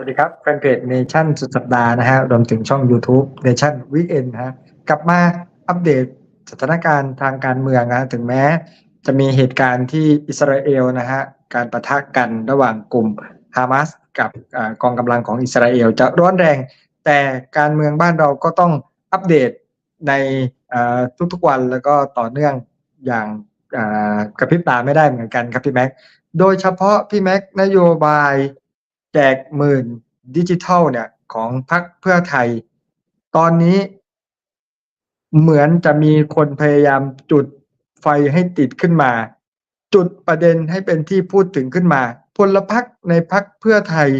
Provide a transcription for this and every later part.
สวัสดีครับแฟนเพจเนชั่นสุดสัปดาห์นะฮะรวมถึงช่อง YouTube เนชั่นวีเอนนะฮะกลับมาอัปเดตสถานการณ์ทางการเมืองนะถึงแม้จะมีเหตุการณ์ที่อิสราเอลนะฮะการประทะกันระหว่างกลุ่มฮามาสกับกองกำลังของอิสราเอลจะร้อนแรง แต่การเมืองบ้านเราก็ต้องอัปเดตในทุกๆวันแล้วก็ต่อเนื่องอย่างกระพริบตาไม่ได้เหมือนกันครับพี่แม็ก โดยเฉพาะพี่แม็กนโยบาย แจกหมื่นดิจิทัลเนี่ยของพรรคเพื่อไทย ตอนนี้เหมือนจะมีคนพยายามจุดไฟให้ติดขึ้นมา จุดประเด็นให้เป็นที่พูดถึงขึ้นมา พลพรรคในพรรคเพื่อไทย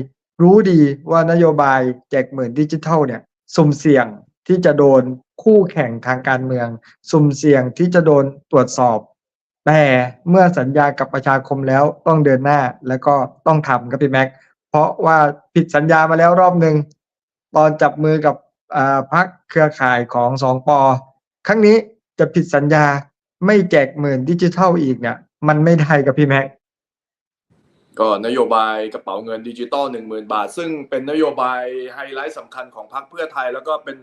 รู้ดีว่านโยบายแจกหมื่นดิจิทัลเนี่ยสุ่มเสี่ยงที่จะโดนคู่แข่งทางการเมือง สุ่มเสี่ยงที่จะโดนตรวจสอบ แต่เมื่อสัญญากับประชาคมแล้วต้องเดินหน้าแล้วก็ต้องทำครับพี่แม็ก เพราะว่าผิดสัญญามาแล้วรอบหนึ่งตอนจับมือกับพักเครือข่ายของสองปอครั้งนี้จะผิดสัญญาไม่แจกหมื่นดิจิทัลอีกเนี่ย มันไม่ได้กับพี่แม็กก็นโยบายกระเป๋าเงินดิจิตอลหนึ่งหมื่นบาท ซึ่งเป็นนโยบายไฮไลท์สำคัญของพรรคเพื่อไทย แล้วก็เป็น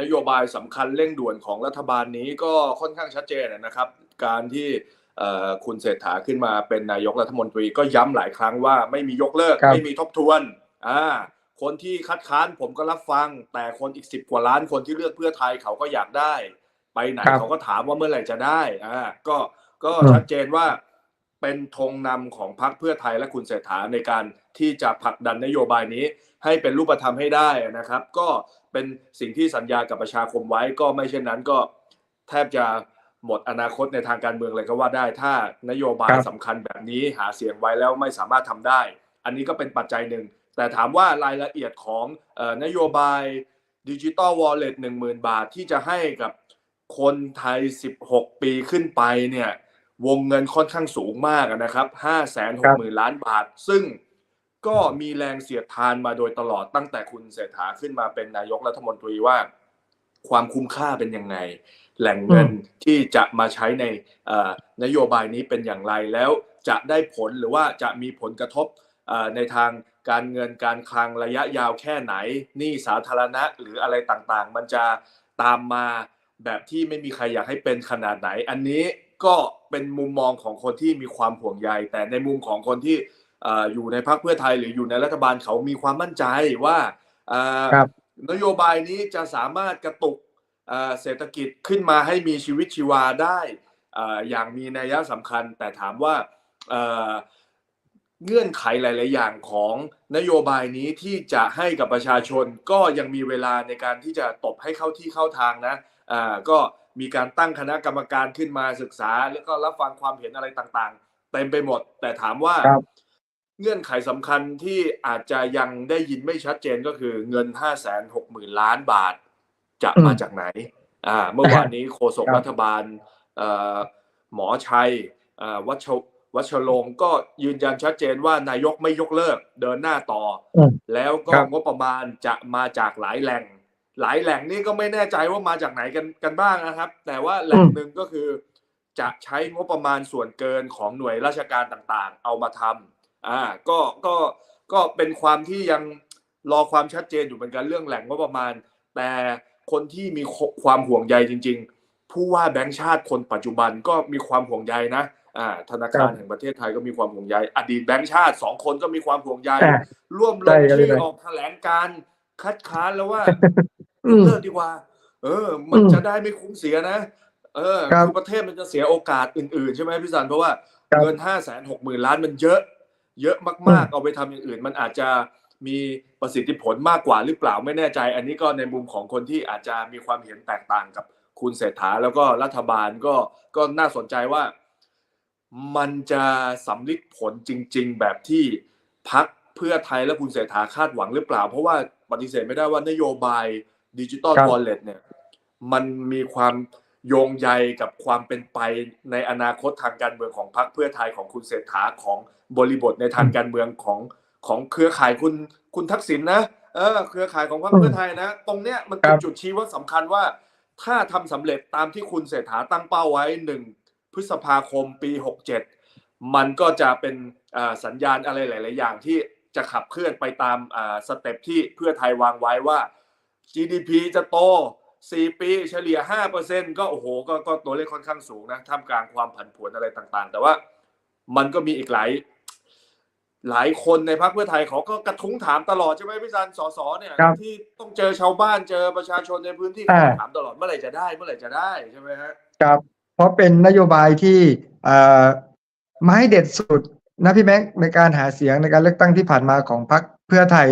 นโยบายสำคัญเร่งด่วนของรัฐบาลนี้ก็ค่อนข้างชัดเจนนะครับ การที่ คุณเศรษฐาขึ้นมาเป็นนายกรัฐมนตรีก็ย้ำหลายครั้งว่าไม่มียกเลิก ไม่มีทบทวนอ่าคนที่คัดค้านผมก็รับฟัง แต่คนอีกสิบกว่าล้านคนที่เลือกเพื่อไทยเขาก็อยากได้ ไปไหนเขาก็ถามว่าเมื่อไหร่จะได้อ่าก็ก็ชัดเจนว่าเป็นธงนำของพรรคเพื่อไทยและคุณเศรษฐาในการที่จะผลักดันนโยบายนี้ ให้เป็นรูปธรรมให้ได้นะครับ ก็เป็นสิ่งที่สัญญากับประชาคมไว้ก็ไม่เช่นนั้นก็แทบจะ หมดอนาคตในทางการเมืองเลยก็ว่าได้ ถ้านโยบายสำคัญแบบนี้หาเสียงไว้แล้วไม่สามารถทำได้ อันนี้ก็เป็นปัจจัยหนึ่ง แต่ถามว่ารายละเอียดของนโยบายดิจิตอลวอลเล็ตหนึ่งหมื่นบาทที่จะให้กับคนไทย 16 ปีขึ้นไปเนี่ยวงเงินค่อนข้างสูงมากนะครับ5 6 0 0 0 0ล้านบาท ซึ่งก็มีแรงเสียดทานมาโดยตลอดตั้งแต่คุณเศรษฐาขึ้นมาเป็นนายกรัฐมนตรีว่า ความคุ้มค่าเป็นยังไง แหล่งเงินที่จะมาใช้ในนโยบายนี้เป็นอย่างไรแล้วจะได้ผลหรือว่าจะมีผลกระทบในทางการเงินการคลังระยะยาวแค่ไหนหนี้สาธารณะหรืออะไรต่างๆ มันจะตามมาแบบที่ไม่มีใครอยากให้เป็นขนาดไหน อันนี้ก็เป็นมุมมองของคนที่มีความห่วงใย แต่ในมุมของคนที่อยู่ในพรรคเพื่อไทยหรืออยู่ในรัฐบาลเขามีความมั่นใจว่า นโยบายนี้จะสามารถกระตุก เศรษฐกิจขึ้นมาให้มีชีวิตชีวาได้อย่างมีนัยสำคัญ แต่ถามว่าเงื่อนไขหลาย ๆ อย่างของนโยบายนี้ที่จะให้กับประชาชนก็ยังมีเวลาในการที่จะตบให้เข้าที่เข้าทางนะก็มีการตั้งคณะกรรมการขึ้นมาศึกษา แล้วก็รับฟังความเห็นอะไรต่าง ๆ เต็มไปหมด แต่ถามว่าเงื่อนไขสำคัญที่อาจจะยังได้ยินไม่ชัดเจนก็คือเงิน 5 6 0 0 0 0 ล้านบาท จะมาจากไหนอ่าเมื่อวานนี้โฆษกรัฐบาลหมอชัยวัชวัชรงก็ยืนยันชัดเจนว่านายกไม่ยกเลิกเดินหน้าต่อ แล้วก็งบประมาณจะมาจากหลายแหล่ง หลายแหล่งนี่ก็ไม่แน่ใจว่ามาจากไหนกันกันบ้างนะครับ แต่ว่าแหล่งหนึ่งก็คือจะใช้งบประมาณส่วนเกินของหน่วยราชการต่างๆ เอามาทำอ่าก็ก็ก็เป็นความที่ยังรอความชัดเจนอยู่เหมือนกันเรื่องแหล่งงบประมาณ แต่ คนที่มีความห่วงใยจริง ๆ ผู้ว่าแบงค์ชาติคนปัจจุบันก็มีความห่วงใยนะอ่าธนาคารแห่งประเทศไทยก็มีความห่วงใย อดีตแบงค์ชาติสองคนก็มีความห่วงใย ร่วมลงชื่อออกแถลงการคัดค้านแล้วว่าเลิกดีกว่า เออ มันจะได้ไม่คุ้มเสียนะ เออคือประเทศมันจะเสียโอกาสอื่นๆ ใช่ไหมพี่สันเพราะว่าเงินห้าแสนหกหมื่นล้านมันเยอะ เยอะมากๆ เอาไปทำอย่างอื่น มันอาจจะ มีประสิทธิผลมากกว่าหรือเปล่าไม่แน่ใจ อันนี้ก็ในมุมของคนที่อาจจะมีความเห็นแตกต่างกับคุณเศรษฐาแล้วก็รัฐบาลก็ก็น่าสนใจว่า มันจะสำลิดผลจริง ๆ แบบที่พักเพื่อไทยและคุณเศรษฐาคาดหวังหรือเปล่า เพราะว่าปฏิเสธไม่ได้ว่านโยบายดิจิตอลวอลเล็ตเนี่ยมันมีความโยงใยกับความเป็นไปในอนาคตทางการเมืองของพรรคเพื่อไทยของคุณเศรษฐาของบริบทในทางการเมืองของ ของเครือข่ายคุณคุณทักษิณนะเออเครือข่ายของพรรคเพื่อไทยนะ ตรงเนี้ยมันเป็นจุดชี้ว่าสำคัญว่า ถ้าทำสำเร็จตามที่คุณเศรษฐาตั้งเป้าไว้หนึ่งพฤษภาคมปี 67 มันก็จะเป็นสัญญาณอะไรหลาย ๆ อย่างที่จะขับเคลื่อนไปตามอ่าสเต็ปที่เพื่อไทยวางไว้ว่า GDP จะโต 4 ปีเฉลี่ย 5%ก็โอ้โหก็ก็ตัวเลขค่อนข้างสูงนะท่ามกลางความผันผวนอะไรต่าง ๆ แต่ว่ามันก็มีอีกหลาย หลายคนในพรรคเพื่อไทยเขาก็กระทุ้งถามตลอดใช่ไหมพี่ซันสสเนี่ยครับที่ต้องเจอชาวบ้านเจอประชาชนในพื้นที่อ่า ถามตลอดเมื่อไหร่จะได้เมื่อไหร่จะได้ใช่ไหมฮะ ครับเพราะเป็นนโยบายที่เอ่อไม้เด็ดสุดนะพี่แม็กในการหาเสียงในการเลือกตั้งที่ผ่านมาของพรรคเพื่อไทย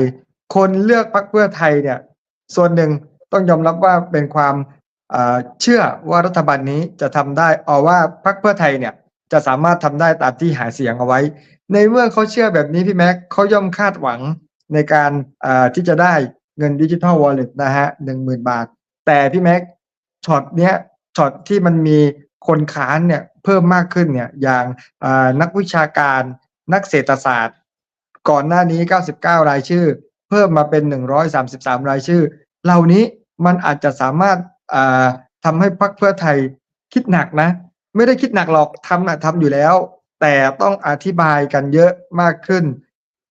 คนเลือกพรรคเพื่อไทยเนี่ย ส่วนหนึ่งต้องยอมรับว่าเป็นความเอ่อเชื่อว่ารัฐบาลนี้จะทำได้เอาว่าพรรคเพื่อไทยเนี่ยจะสามารถทำได้ตามที่หาเสียงเอาไว้ ในเมื่อเขาเชื่อแบบนี้พี่แม็กเขาย่อมคาดหวังในการที่จะได้เงินดิจิทัลวอลเล็ตนะฮะหนึ่งหมื่นบาท แต่พี่แม็กช็อตเนี้ยช็อตที่มันมีคนค้านเนี่ยเพิ่มมากขึ้นเนี่ยอย่างนักวิชาการนักเศรษฐศาสตร์ ก่อนหน้านี้ 99 รายชื่อ เพิ่มมาเป็น 133 รายชื่อ เหล่านี้มันอาจจะสามารถอ่าทำให้พรรคเพื่อไทยคิดหนักนะ ไม่ได้คิดหนักหรอกทำนะทำอยู่แล้ว แต่ต้องอธิบายกันเยอะมากขึ้น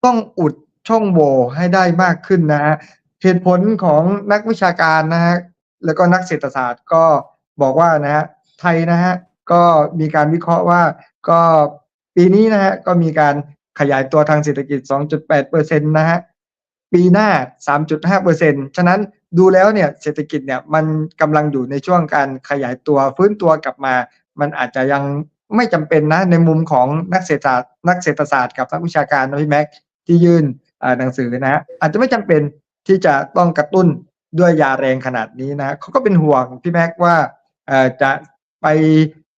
ต้องอุดช่องโหว่ให้ได้มากขึ้นนะฮะเหตุผลของนักวิชาการนะฮะแล้วก็นักเศรษฐศาสตร์ก็บอกว่านะฮะไทยนะฮะก็มีการวิเคราะห์ว่าก็ปีนี้นะฮะก็มีการขยายตัวทางเศรษฐกิจ 2.8%นะฮะปีหน้า 3.5%ฉะนั้นดูแล้วเนี่ยเศรษฐกิจเนี่ยมันกำลังอยู่ในช่วงการขยายตัวฟื้นตัวกลับมา มันอาจจะยัง ไม่จำเป็นนะในมุมของนักเศรษฐศาสตร์นักเศรษฐศาสตร์กับนักวิชาการนะพี่แม็กที่ยื่นหนังสือนะฮะอาจจะไม่จำเป็นที่จะต้องกระตุ้นด้วยยาแรงขนาดนี้นะเขาก็เป็นห่วงพี่แม็กว่าจะไป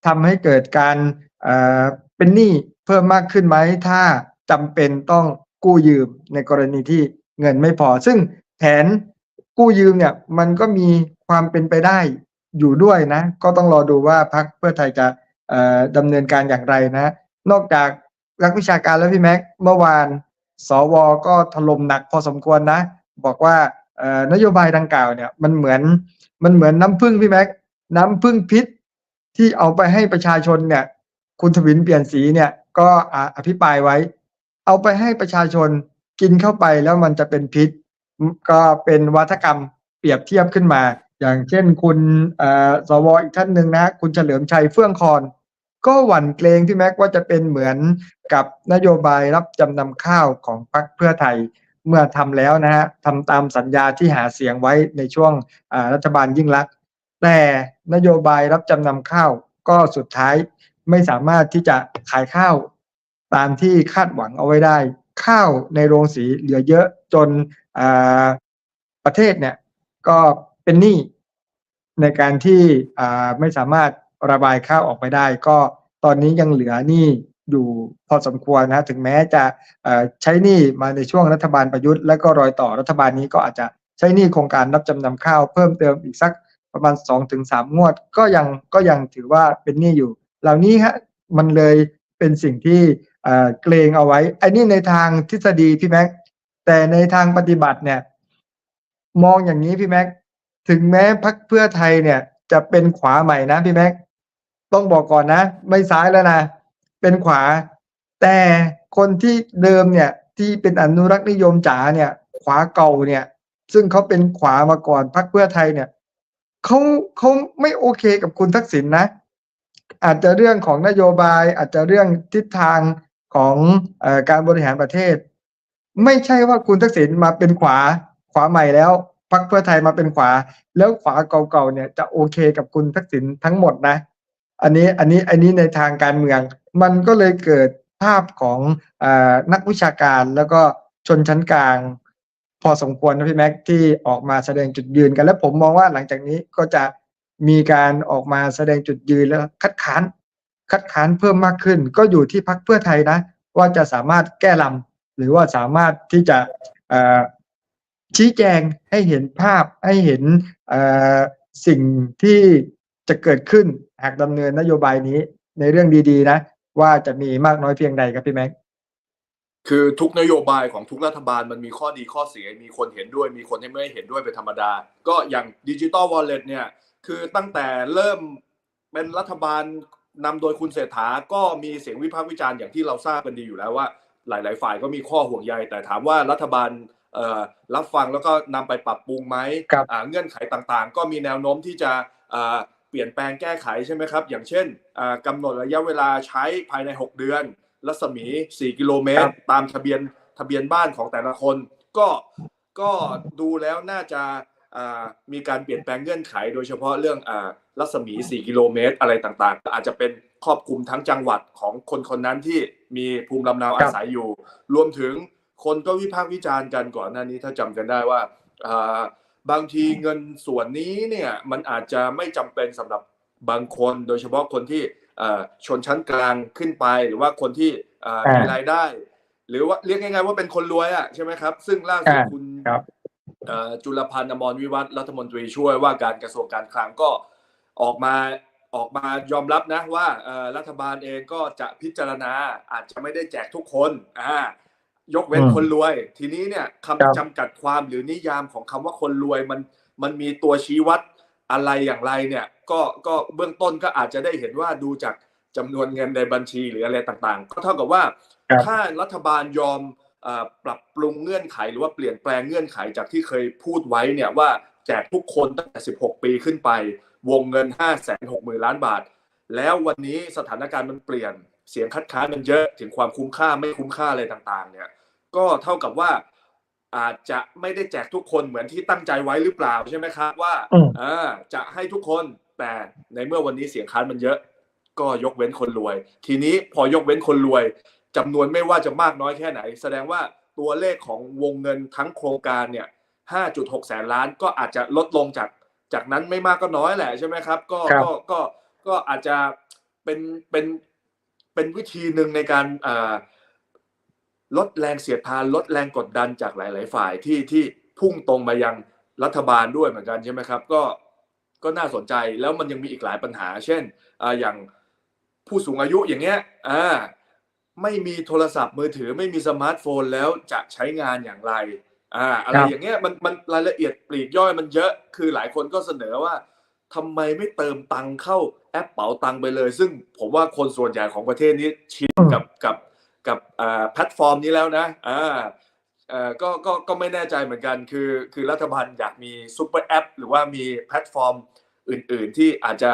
ทำให้เกิดการเป็นหนี้เพิ่มมากขึ้นไหมถ้าจำเป็นต้องกู้ยืมในกรณีที่เงินไม่พอ ซึ่งแผนกู้ยืมเนี่ยมันก็มีความเป็นไปได้อยู่ด้วยนะ ก็ต้องรอดูว่าพรรคเพื่อไทยจะ ดำเนินการอย่างไรนะ นอกจากนักวิชาการแล้วพี่แม็กเมื่อวาน สวก็ถล่มหนักพอสมควรนะ บอกว่านโยบายดังกล่าวเนี่ยมันเหมือนมันเหมือนน้ำพึ่งพี่แม็กน้ำพึ่งพิษที่เอาไปให้ประชาชนเนี่ย คุณทวินเปลี่ยนสีเนี่ย ก็อภิปรายไว้ เอาไปให้ประชาชนกินเข้าไปแล้วมันจะเป็นพิษ ก็เป็นวัฒกรรมเปรียบเทียบขึ้นมา อย่างเช่นคุณสวอีกท่านหนึ่งนะคุณเฉลิมชัยเฟื่องคอน ก็หวั่นเกรงที่แม็กว่าจะเป็นเหมือนกับนโยบายรับจำนำข้าวของพรรคเพื่อไทยเมื่อทำแล้วนะฮะทำตามสัญญาที่หาเสียงไว้ในช่วงรัฐบาลยิ่งลักษณ์แต่นโยบายรับจำนำข้าวก็สุดท้ายไม่สามารถที่จะขายข้าวตามที่คาดหวังเอาไว้ได้ ข้าวในโรงสีเหลือเยอะจนประเทศเนี่ยก็ เป็นหนี้ในการที่ไม่สามารถระบายข้าวออกไปได้ ก็ตอนนี้ยังเหลือหนี้อยู่พอสมควรนะถึงแม้จะใช้หนี้มาในช่วงรัฐบาลประยุทธ์ และก็รอยต่อรัฐบาลนี้ก็อาจจะใช้หนี้โครงการรับจำนำข้าวเพิ่มเติมอีกสักประมาณ2อถึงสงวด ก็ยังก็ยังถือว่าเป็นหนี้อยู่ เหล่านี้ฮะมันเลยเป็นสิ่งที่เอ่อเกรงเอาไว้ไอ้นี่ในทางทฤษฎีพี่แม็กแต่ในทางปฏิบัติเนี่ย มองอย่างนี้พี่แม็ก ถึงแม้พักเพื่อไทยเนี่ย จะเป็นขวาใหม่นะพี่แม็กต้องบอกก่อนนะ ไม่ซ้ายแล้วนะ เป็นขวา แต่คนที่เดิมเนี่ย ที่เป็นอนุรักษ์นิยมจ๋าเนี่ย ขวาเก่าเนี่ย ซึ่งเขาเป็นขวามาก่อนพักเพื่อไทยเนี่ยเขาเขาไม่โอเคกับคุณทักษิณนะอาจจะเรื่องของนโยบาย อาจจะเรื่องทิศทางของอการบริหารประเทศ ไม่ใช่ว่าคุณทักษิณมาเป็นขวาขวาใหม่แล้ว พักเพื่อไทยมาเป็นขวา แล้วขวาเก่าๆเนี่ยจะโอเคกับคุณทักษิณทั้งหมดนะ อันนี้อันนี้อันนี้ในทางการเมือง มันก็เลยเกิดภาพของอนักวิชาการแล้วก็ชนชั้นกลาง พอสมควรนะพี่แม็กที่ออกมาแสดงจุดยืนกัน และผมมองว่าหลังจากนี้ก็จะมีการออกมาแสดงจุดยืนแล้วคัดค้าน คัดค้านเพิ่มมากขึ้น ก็อยู่ที่พักเพื่อไทยนะ ว่าจะสามารถแก้ลำหรือว่าสามารถที่จะ ชี้แจงให้เห็นภาพให้เห็นสิ่งที่จะเกิดขึ้นหากดำเนินนโยบายนี้ในเรื่องดีๆนะ ว่าจะมีมากน้อยเพียงใดครับพี่แม็กคือทุกนโยบายของทุกรัฐบาลมันมีข้อดีข้อเสียมีคนเห็นด้วย มีคนที่ไม่เห็นด้วยเป็นธรรมดา ก็อย่างดิจิตอลวอลเล็ตเนี่ยคือตั้งแต่เริ่มเป็นรัฐบาลนำโดยคุณเศรษฐาก็มีเสียงวิพากษ์วิจารณ์อย่างที่เราทราบกันดีอยู่แล้วว่า หลาย ๆ ฝ่ายก็มีข้อห่วงใยแต่ถามว่ารัฐบาล รับฟังแล้วก็นำไปปรับปรุงไหมครับอ่าเงื่อนไขต่างๆ ก็มีแนวโน้มที่จะอ่าเปลี่ยนแปลงแก้ไขใช่ไหมครับ อย่างเช่นอ่ากำหนดระยะเวลาใช้ภายใน 6 เดือน รัศมี 4 กิโลเมตร ตามทะเบียนทะเบียนบ้านของแต่ละคน ก็ก็ดูแล้วน่าจะอ่ามีการเปลี่ยนแปลงเงื่อนไข โดยเฉพาะเรื่องอ่ารัศมี 4 กิโลเมตรอะไรต่างๆ อาจจะเป็นครอบคลุมทั้งจังหวัดของคนคนนั้นที่มีภูมิลำเนาครัอาบศัยอยู่ รวมถึง คนก็วิพากษ์วิจารณ์กันก่อนหน้านี้ถ้าจำกันได้ว่าอ่าบางทีเงินส่วนนี้เนี่ยมันอาจจะไม่จำเป็นสำหรับบางคน โดยเฉพาะคนที่อ่าชนชั้นกลางขึ้นไป หรือว่าคนที่อ่าอ่ามีมีรายได้ หรือว่าเรียกง่ายๆว่าเป็นคนรวยอะใช่ไหมครับ ซึ่งล่าสุดอ่าคุณครับเอ่อจุลพันธ์อมรวิวัฒน์รัฐมนตรีช่วยว่าการกระทรวงการคลังก็ออกมาออกมายอมรับนะว่าเอ่อรัฐบาลเองก็จะพิจารณาอาจจะไม่ได้แจกทุกคนอ่า ยกเว้นอืมคนรวย ทีนี้เนี่ยครับคำจำกัดความหรือนิยามของคำว่าคนรวยมันมันมีตัวชี้วัดอะไรอย่างไรเนี่ยก็ก็เบื้องต้นก็อาจจะได้เห็นว่าดูจากจำนวนเงินในบัญชีหรืออะไรต่างๆ ก็เท่ากับว่าครับถ้ารัฐบาลยอมเอ่อปรับปรุงเงื่อนไขหรือว่าเปลี่ยนแปลงเงื่อนไขจากที่เคยพูดไว้เนี่ยว่าแจกทุกคนตั้งแต่ 16 ปีขึ้นไป วงเงิน 5 6 0 0 0 0 ล้านบาท แล้ววันนี้สถานการณ์มันเปลี่ยน เสียงคัดค้านมันเยอะถึงความคุ้มค่าไม่คุ้มค่าอะไรต่างๆ เนี่ย ก็เท่ากับว่าอาจจะไม่ได้แจกทุกคนเหมือนที่ตั้งใจไว้หรือเปล่าใช่ไหมครับว่าอืมอ่าจะให้ทุกคนแต่ในเมื่อวันนี้เสียงค้านมันเยอะ ก็ยกเว้นคนรวย ทีนี้พอยกเว้นคนรวยจำนวนไม่ว่าจะมากน้อยแค่ไหน แสดงว่าตัวเลขของวงเงินทั้งโครงการเนี่ย 5.6 แสนล้านก็อาจจะลดลงจากจากนั้นไม่มากก็น้อยแหละใช่ไหมครับ ก็ครับก็ก็ก็อาจจะเป็นเป็น เป็นวิธีหนึ่งในการอ่าลดแรงเสียดทานลดแรงกดดันจากหลาย ๆ ฝ่ายที่ที่พุ่งตรงมายังรัฐบาลด้วยเหมือนกันใช่ไหมครับ ก็ก็น่าสนใจแล้วมันยังมีอีกหลายปัญหา เช่นอ่าอย่างผู้สูงอายุอย่างเงี้ยอ่าไม่มีโทรศัพท์มือถือไม่มีสมาร์ทโฟนแล้วจะใช้งานอย่างไรอ่าอะไรครับอย่างเงี้ยมันมันรายละเอียดปลีกย่อยมันเยอะคือหลายคนก็เสนอว่า ทำไมไม่เติมตังเข้าแอปเป๋าตังไปเลย ซึ่งผมว่าคนส่วนใหญ่ของประเทศนี้ชินกับกับกับอ่าแพลตฟอร์มนี้แล้วนะอ่าเอ่อก็ก็ก็ไม่แน่ใจเหมือนกันคือ คือรัฐบาลอยากมีซูเปอร์แอป หรือว่ามีแพลตฟอร์มอื่น ๆ ที่อาจจะ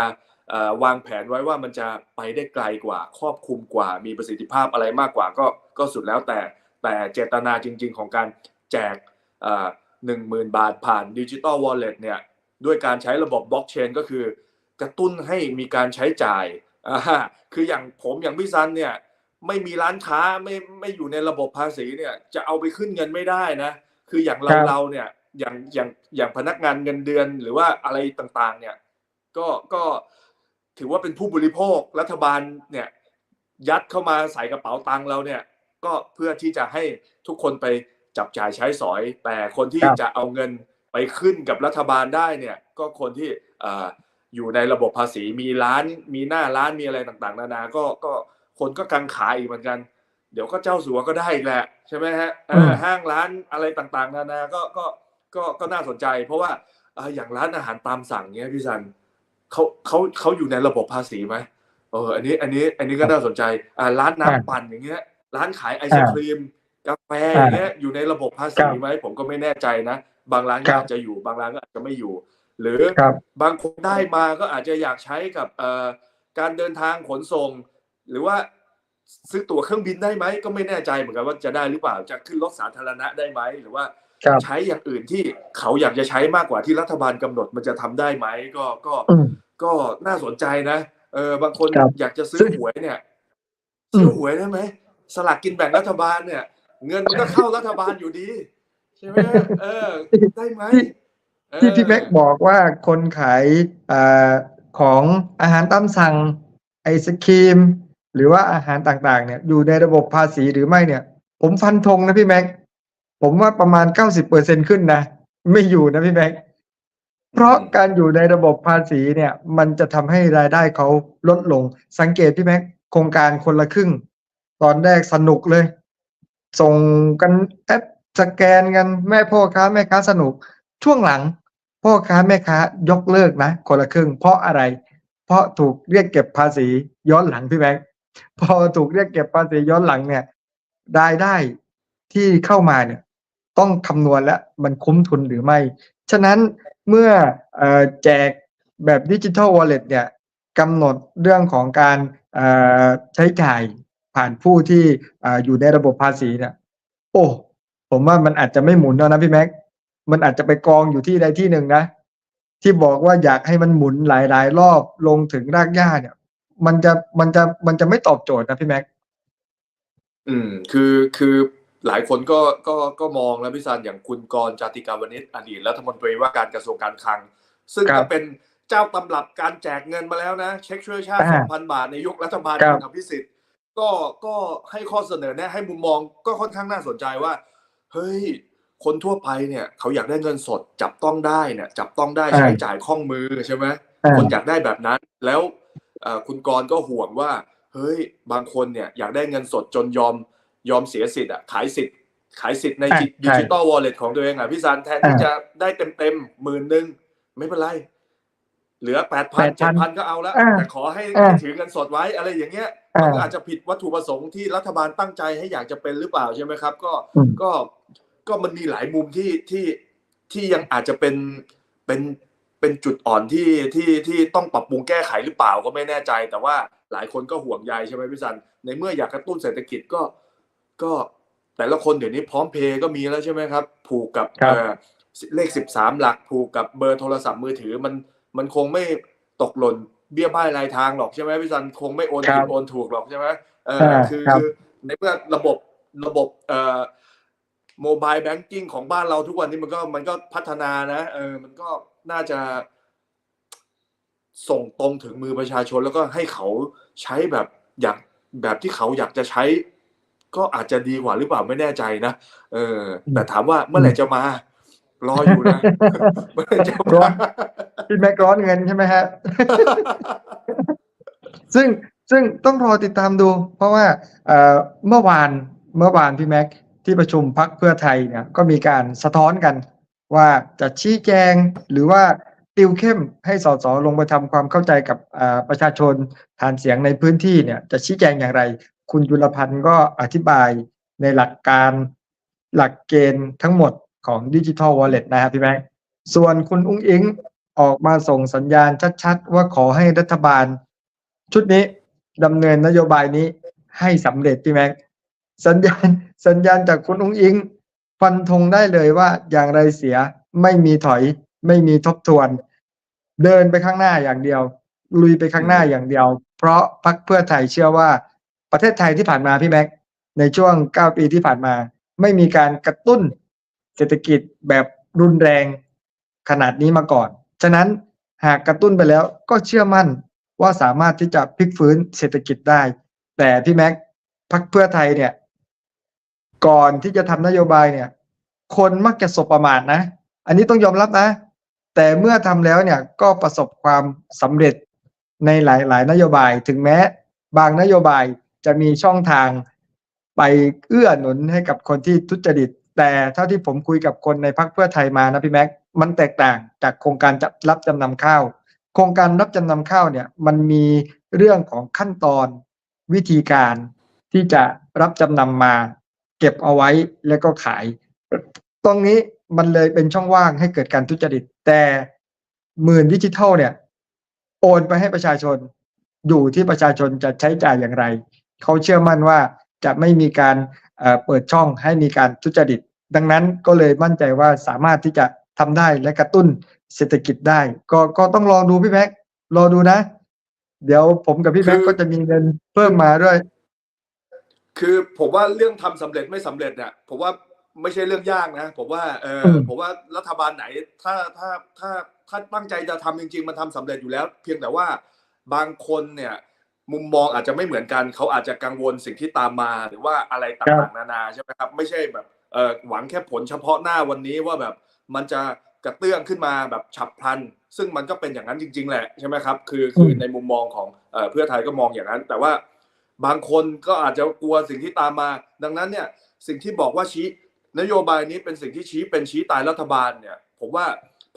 เอ่อวางแผนไว้ว่ามันจะไปได้ไกลกว่าครอบคลุมกว่า มีประสิทธิภาพอะไรมากกว่าก็ก็สุดแล้วแต่แต่เจตนาจริง ๆ ของการแจกหนึ่งหมื่นบาทผ่านดิจิ t a ลวอลเล็ตเนี่ย ด้วยการใช้ระบบบล็อกเชนก็คือ กระตุ้นให้มีการใช้จ่ายอ่าคืออย่างผมอย่างพี่ซันเนี่ยไม่มีร้านค้าไม่ไม่อยู่ในระบบภาษีเนี่ยจะเอาไปขึ้นเงินไม่ได้นะคืออย่างเราครับเราเนี่ยอย่างอย่างอย่างพนักงานเงินเดือนหรือว่าอะไรต่างๆ เนี่ย ก็ก็ถือว่าเป็นผู้บริโภครัฐบาลเนี่ยยัดเข้ามาใส่กระเป๋าตังค์เราเนี่ยก็เพื่อที่จะให้ทุกคนไปจับจ่ายใช้สอย แต่คนที่ครับจะเอาเงิน ไปขึ้นกับรัฐบาลได้เนี่ยก็คนที่เอ่ออยู่ในระบบภาษีมีร้านมีหน้าร้านมีอะไรต่างๆ นานาก็ก็คนก็กังขาอีกเหมือนกัน เดี๋ยวก็เจ้าสัวก็ได้อีกแหละใช่ไหมฮะเออมห้างร้านอะไรต่างๆ นานาก็ก็ก็ก็น่าสนใจ เพราะว่าเอ่ออย่างร้านอาหารตามสั่งเนี้ยพี่ซันเขาเขาเขาอยู่ในระบบภาษีไหมเอออันนี้อันนี้อันนี้ก็น่าสนใจอ่าร้านน้ำปั่นอย่างเงี้ยร้านขายไอศครีมกาแฟอย่างเงี้ยอยู่ในระบบภาษีไหมผมก็ไม่แน่ใจนะ บางร้านก็ครับอาจจะอยู่ บางร้านก็อาจจะไม่อยู่ หรือครับบางคนได้มาก็อาจจะอยากใช้กับเอ่อการเดินทางขนส่ง หรือว่าซื้อตั๋วเครื่องบินได้ไหมก็ไม่แน่ใจเหมือนกันว่าจะได้หรือเปล่าจะขึ้นรถสาธารณะได้ไหมหรือว่าครับใช้อย่างอื่นที่เขาอยากจะใช้มากกว่าที่รัฐบาลกำหนดมันจะทำได้ไหมก็ก็อืมก็น่าสนใจนะเออบางคนครับอยากจะซื้ซึ่องหวยเนี่ยอืมซื้อหวยได้ไหมสลากกินแบ่งรัฐบาลเนี่ย เงินมันก็เข้ารัฐบาลอยู่ดี ใช่ไหมเออได้ไหมเออที่พี่แม็กบอกว่าคนขายอาของอาหารตามสั่งไอศครีม หรือว่าอาหารต่างๆ เนี่ยอยู่ในระบบภาษีหรือไม่เนี่ย ผมฟันธงนะพี่แม็กผมว่าประมาณเก้าสิบเปอร์เซ็นขึ้นนะไม่อยู่นะพี่แม็กเพราะการอยู่ในระบบภาษีเนี่ย มันจะทำให้รายได้เขาลดลง สังเกตพี่แม็กโครงการคนละครึ่ง ตอนแรกสนุกเลย ส่งกันแอป สแกนกันแม่พ่อค้าแม่ค้าสนุก ช่วงหลัง พ่อค้าแม่ค้ายกเลิกนะคนละครึ่ง เพราะอะไร เพราะถูกเรียกเก็บภาษีย้อนหลังพี่แม็กพอถูกเรียกเก็บภาษีย้อนหลังเนี่ยรายได้ที่เข้ามาเนี่ย ต้องคำนวณและมันคุ้มทุนหรือไม่ ฉะนั้นเมื่อออแจกแบบดิจิทัลวอลเล็ตเนี่ยกำหนดเรื่องของการใช้จ่ายผ่านผู้ที่ออยู่ในระบบภาษีเนี่ย โอ้ ผมว่ามันอาจจะไม่หมุนแล้วนะพี่แม็ก มันอาจจะไปกองอยู่ที่ใดที่หนึ่งนะ ที่บอกว่าอยากให้มันหมุนหลาย ๆ รอบลงถึงรากหญ้าเนี่ย มันจะมันจะมันจะไม่ตอบโจทย์นะพี่แม็ก อืม คือคือหลายคนก็ก็ก็มองแล้วพี่ซันอย่างคุณกรณ์จาติกาวนิชอดีตรัฐมนตรีว่าการกระทรวงการคลัง ซึ่งครัก็บเป็นเจ้าตำรับการแจกเงินมาแล้วนะ เช็คช่วยชาติอ่าสองพันบาทในยุครัฐบาลครับคุณอภิสิทธิ์ก็ก็ให้ข้อเสนอแนะให้มุมมองก็ค่อนข้างน่าสนใจว่า เฮ้ย คนทั่วไปเนี่ย เขาอยากได้เงินสดจับต้องได้เนี่ย จับต้องได้ใช้จ่ายคล่องมือใช่ไหมอ่าคนอยากได้แบบนั้น แล้วเอ่อคุณกรณ์ก็ห่วงว่า เฮ้ย บางคนเนี่ยอยากได้เงินสดจนยอมยอมเสียสิทธิ์อะขายสิทธิ์ขายสิทธิ์ในอ่าดิจิตอลวอลเล็ตของตัวเองอะพี่ซันแทนที่อ่าจะได้เต็มเต็มหมื่นหนึ่งไม่เป็นไร เหลือแปดพันเจ็ดพันก็เอาละอ่าแต่ขอให้อ่าให้ถือเงินสดไว้อะไรอย่างเงี้ยอ่ามันก็อาจจะผิดวัตถุประสงค์ที่รัฐบาลตั้งใจให้อยากจะเป็นหรือเปล่าใช่ไหมครับ ก็อืมก็ ก็มันมีหลายมุมที่ที่ที่ยังอาจจะเป็นเป็นเป็นจุดอ่อนที่ที่ที่ต้องปรับปรุงแก้ไขหรือเปล่าก็ไม่แน่ใจ แต่ว่าหลายคนก็ห่วงใยใช่ไหมพี่ซันในเมื่ออยากกระตุ้นเศรษฐกิจก็ก็แต่ละคนเดี๋ยวนี้พร้อมเพย์ก็มีแล้วใช่ไหมครับ ผูกกับครับเอ่อเลขสิบสามหลักผูกกับเบอร์โทรศัพท์มือถือมันมันคงไม่ตกหล่นเบี้ยบ้ายรายทางหรอกใช่ไหมพี่ซันคงไม่โอนครัผิดบโอนถูกหรอกใช่ไหมเอออ่าคือครับคือในเมื่อระบบระบบเอ่อ โมบายแบงกิ้งของบ้านเราทุกวันนี้มันก็มันก็พัฒนานะเออมันก็น่าจะ ส่งตรงถึงมือประชาชนแล้วก็ให้เขาใช้แบบอยากแบบที่เขาอยากจะใช้ ก็อาจจะดีกว่าหรือเปล่าไม่แน่ใจนะเออ แต่ถามว่าเมื่อไหร่จะมา รออยู่นะเมื่อไหร่จะร้อมานพี่แม็กร้อนเงินใช่ไหมฮะ ซึ่งซึ่งต้องรอติดตามดู เพราะว่าเอ่อเมื่อวานเมื่อวานพี่แม็ก ที่ประชุมพักเพื่อไทยเนี่ยก็มีการสะท้อนกันว่าจะชี้แจงหรือว่าติวเข้มให้สสลงไปทำความเข้าใจกับประชาชนฐานเสียงในพื้นที่เนี่ยจะชี้แจงอย่างไร คุณจุลพันธ์ก็อธิบายในหลักการหลักเกณฑ์ทั้งหมดของดิจิทัลวอลเล็ตนะครับพี่แม็กส่วนคุณอุ้งอิงออกมาส่งสัญญาณชัดๆ ว่าขอให้รัฐบาล ชุดนี้ดำเนินนโยบายนี้ให้สำเร็จพี่แม็ก สัญญาณสัญญาณจากคุณอุ้งอิง ฟันธงได้เลยว่าอย่างไรเสียไม่มีถอย ไม่มีทบทวน เดินไปข้างหน้าอย่างเดียว ลุยไปข้างหน้าอย่างเดียว เพราะพรรคเพื่อไทยเชื่อว่าประเทศไทยที่ผ่านมาพี่แม็กในช่วง 9 ปีที่ผ่านมา ไม่มีการกระตุ้นเศรษฐกิจแบบรุนแรงขนาดนี้มาก่อน ฉะนั้นหากกระตุ้นไปแล้วก็เชื่อมั่นว่าสามารถที่จะพลิกฟื้นเศรษฐกิจได้ แต่พี่แม็กพักเพื่อไทยเนี่ย ก่อนที่จะทำนโยบายเนี่ย คนมักจะสบประมาทนะ อันนี้ต้องยอมรับนะ แต่เมื่อทำแล้วเนี่ยก็ประสบความสำเร็จในหลาย ๆ นโยบายถึงแม้ บางนโยบายจะมีช่องทางไปเอื้อหนุนให้กับคนที่ทุจริต แต่เท่าที่ผมคุยกับคนในพักเพื่อไทยมานะพี่แม็กมันแตกต่างจากโครงการจัดรับจำนำข้าว โครงการรับจำนำข้าวเนี่ยมันมีเรื่องของขั้นตอนวิธีการที่จะรับจำนำมา เก็บเอาไว้แล้วก็ขาย ตรงนี้มันเลยเป็นช่องว่างให้เกิดการทุจริต แต่หมื่นดิจิทัลเนี่ย โอนไปให้ประชาชนอยู่ที่ประชาชนจะใช้จ่ายอย่างไร เขาเชื่อมั่นว่าจะไม่มีการเปิดช่องให้มีการทุจริต ดังนั้นก็เลยมั่นใจว่าสามารถที่จะทำได้และกระตุ้นเศรษฐกิจได้ ก็ก็ต้องลองดูพี่แม็กรอดูนะ เดี๋ยวผมกับพี่แม็กก็จะมีเงินเพิ่มมาด้วย คือผมว่าเรื่องทำสำเร็จไม่สำเร็จเนี่ยผมว่าไม่ใช่เรื่องยากนะผมว่าเอออืมผมว่ารัฐบาลไหนถ้าถ้าถ้าถ้าตั้งใจจะทำจริง ๆ มันทำสำเร็จอยู่แล้ว เพียงแต่ว่าบางคนเนี่ยมุมมองอาจจะไม่เหมือนกันเขาอาจจะกังวลสิ่งที่ตามมาหรือว่าอะไรต่างๆนานาใช่ไหมครับไม่ใช่แบบเออหวังแค่ผลเฉพาะหน้าวันนี้ว่าแบบมันจะกระเตื้องขึ้นมาแบบฉับพลัน ซึ่งมันก็เป็นอย่างนั้นจริง ๆ แหละใช่ไหมครับคือคือในมุมมองของเอ่อเพื่อไทยก็มองอย่างนั้น แต่ว่า บางคนก็อาจจะกลัวสิ่งที่ตามมา ดังนั้นเนี่ยสิ่งที่บอกว่าชี้นโยบายนี้เป็นสิ่งที่ชี้เป็นชี้ตายรัฐบาลเนี่ยผมว่า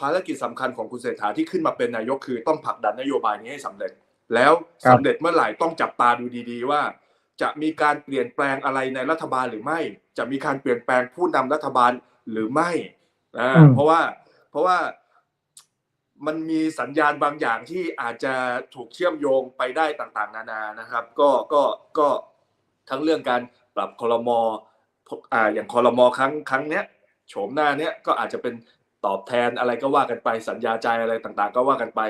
ภารกิจสำคัญของคุณเศรษฐาที่ขึ้นมาเป็นนายกคือต้องผลักดันนโยบายนี้ให้สำเร็จ แล้วครับสำเร็จเมื่อไหร่ต้องจับตาดูดี ๆ ว่า จะมีการเปลี่ยนแปลงอะไรในรัฐบาลหรือไม่ จะมีการเปลี่ยนแปลงผู้นำรัฐบาลหรือไม่อ่าอืมเพราะว่าเพราะว่า มันมีสัญญาณบางอย่างที่อาจจะถูกเชื่อมโยงไปได้ต่างๆ นานานะครับ ก็ก็ก็ทั้งเรื่องการปรับคอรมออ่าอย่างคอรมอครั้งครั้งเนี้ยโฉมหน้าเนี้ยก็อาจจะเป็นตอบแทนอะไรก็ว่ากันไปสัญญาใจอะไรต่างๆ ก็ว่ากันไป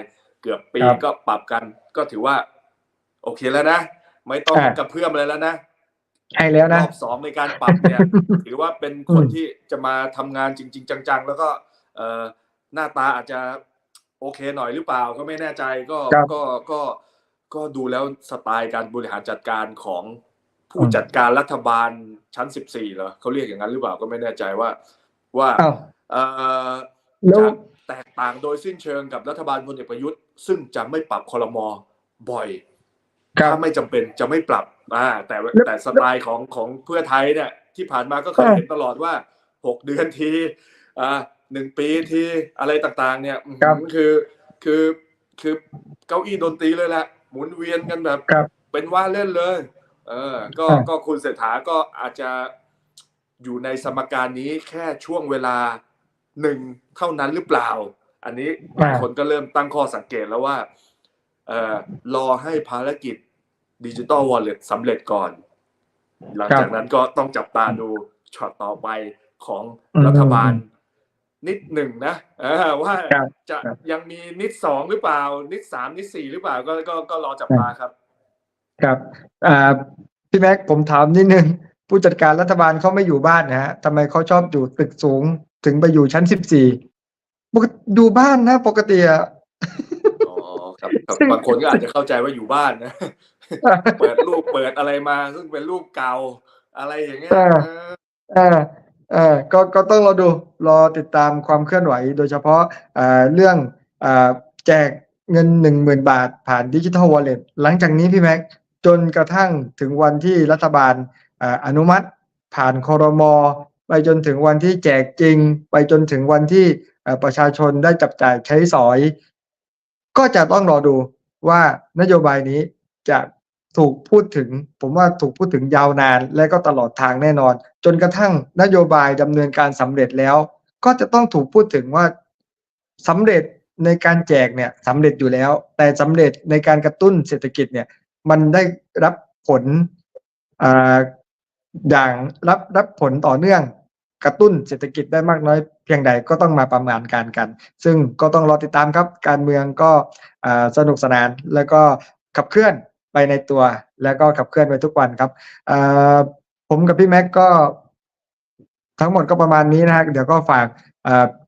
เกือบปีครับก็ปรับกัน ก็ถือว่า โอเคแล้วนะไม่ต้องอ่ากระเพื่อมอะไรแล้วนะให้แล้วรนะอบสองในการปรับเนี่ยถือว่าเป็นคนอืมที่จะมาทำงานจริง ๆ จัง ๆ แล้วก็เอ่อหน้าตาอาจจะ โอเคหน่อยหรือเปล่าก็ไม่แน่ใจก็ครับก็ก็ก็ดูแล้วสไตล์การบริหารจัดการของผู้อืมจัดการรัฐบาลชั้น14เหรอเขาเรียกอย่างนั้นหรือเปล่าก็ไม่แน่ใจว่า ว่าอ้าวเอ่อแล้วจะแตกต่างโดยสิ้นเชิงกับรัฐบาลพลเอกประยุทธ์ ซึ่งจะไม่ปรับคอรมอบ่อยครับถ้าไม่จำเป็นจะไม่ปรับอ่าแต่ว่าแล้วแต่สไตล์ของของเพื่อไทยเนี่ย ที่ผ่านมาก็เคยอ่าเห็นตลอดว่าหกเดือนทีอ่า หนึ่งปีทีอะไรต่างๆ เนี่ยอื้อหือครับคือคือคือเก้าอี้ดนตรีเลยแหละหมุนเวียนกันแบบครับเป็นว่าเล่นเลย เออ ก็อ่าก็คุณเศรษฐาก็อาจจะอยู่ในสมการนี้แค่ช่วงเวลาหนึ่งเท่านั้นหรือเปล่า อันนี้หลายคนก็เริ่มตั้งข้อสังเกตแล้วว่า เอ่อรอให้ภารกิจดิจิ t a ลวอลเล็ตสำเร็จก่อน หลังจากนั้นก็ต้องจับตาดูช็อตต่อไปของอืมรัฐบาล นิดหนึ่งนะเออว่าครับจะครับยังมีนิดสองหรือเปล่า นิดสามนิดสี่หรือเปล่าก็ก็ก็รอจับตาครับ ครับอ่าพี่แม็กผมถามนิดนึงผู้จัดการรัฐบาลเขาไม่อยู่บ้านนะฮะทำไมเขาชอบอยู่ตึกสูงถึงไปอยู่ชั้นสิบสี่ปกติอยู่บ้านนะปกติอะอ๋อครับครับบางคนก็อาจจะเข้าใจว่าอยู่บ้านนะ เปิดรูปเปิดอะไรมา ซึ่งเป็นรูปเก่าอะไรอย่างเงี้ย เออก็ก็ต้องรอดูรอติดตามความเคลื่อนไหว โดยเฉพาะอ่าเรื่องอ่าแจกเงินหนึ่งหมื่นบาทผ่านดิจิทัลวอลเล็ตหลังจากนี้พี่แม็กจนกระทั่งถึงวันที่รัฐบาลออนุมัติ ผ่านคอรมอไปจนถึงวันที่แจกจริง ไปจนถึงวันที่ประชาชนได้จับจ่ายใช้สอย ก็จะต้องรอดูว่านโยบายนี้จะ ถูกพูดถึง ผมว่าถูกพูดถึงยาวนาน และก็ตลอดทางแน่นอน จนกระทั่งนโยบายดำเนินการสำเร็จแล้ว ก็จะต้องถูกพูดถึงว่าสำเร็จในการแจกเนี่ยสำเร็จอยู่แล้ว แต่สำเร็จในการกระตุ้นเศรษฐกิจเนี่ยมันได้รับผลออย่างรับรับผลต่อเนื่องกระตุ้นเศรษฐกิจได้มากน้อยเพียงใดก็ต้องมาประมาณการกัน ซึ่งก็ต้องรอติดตามครับ การเมืองก็สนุกสนานแล้วก็ขับเคลื่อน ไปในตัว แล้วก็ขับเคลื่อนไปทุกวันครับผมกับพี่แม็กก็ทั้งหมดก็ประมาณนี้นะฮะเดี๋ยวก็ฝาก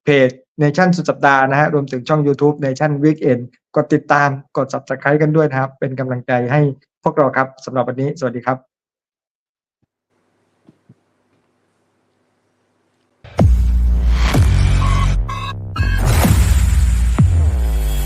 เพจเนชั่นสุดสัปดาห์นะฮะรวมถึงช่อง YouTube Nation Weekend กดติดตามกด subscribe กันด้วยนะครับ เป็นกำลังใจให้พวกเราครับสำหรับวันนี้ สวัสดีครับ